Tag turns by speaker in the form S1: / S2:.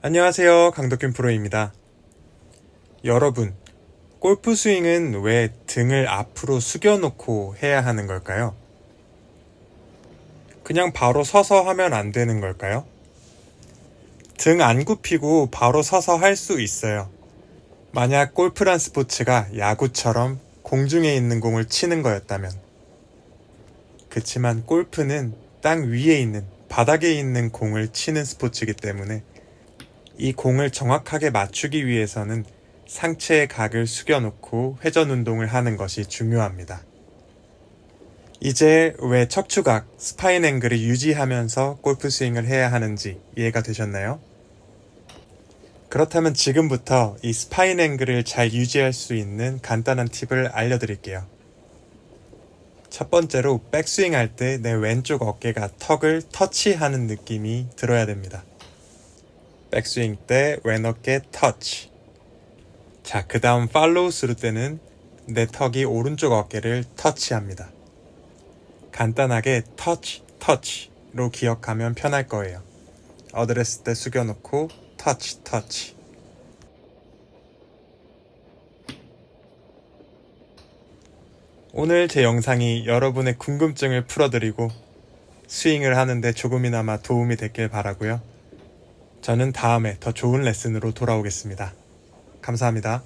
S1: 안녕하세요. 강덕균 프로입니다. 여러분, 골프 스윙은 왜 등을 앞으로 숙여놓고 해야 하는 걸까요? 그냥 바로 서서 하면 안 되는 걸까요? 등 안 굽히고 바로 서서 할 수 있어요. 만약 골프란 스포츠가 야구처럼 공중에 있는 공을 치는 거였다면. 그치만 골프는 땅 위에 있는, 바닥에 있는 공을 치는 스포츠이기 때문에 이 공을 정확하게 맞추기 위해서는 상체의 각을 숙여놓고 회전 운동을 하는 것이 중요합니다. 이제 왜 척추각, 스파인 앵글을 유지하면서 골프 스윙을 해야 하는지 이해가 되셨나요? 그렇다면 지금부터 이 스파인 앵글을 잘 유지할 수 있는 간단한 팁을 알려드릴게요. 첫 번째로 백스윙 할 때 내 왼쪽 어깨가 턱을 터치하는 느낌이 들어야 됩니다. 백스윙 때 왼어깨 터치. 자, 그 다음 팔로우 스루 때는 내 턱이 오른쪽 어깨를 터치합니다. 간단하게 터치, 터치로 기억하면 편할 거예요. 어드레스 때 숙여놓고 터치, 터치. 오늘 제 영상이 여러분의 궁금증을 풀어드리고 스윙을 하는데 조금이나마 도움이 됐길 바라고요. 저는 다음에 더 좋은 레슨으로 돌아오겠습니다. 감사합니다.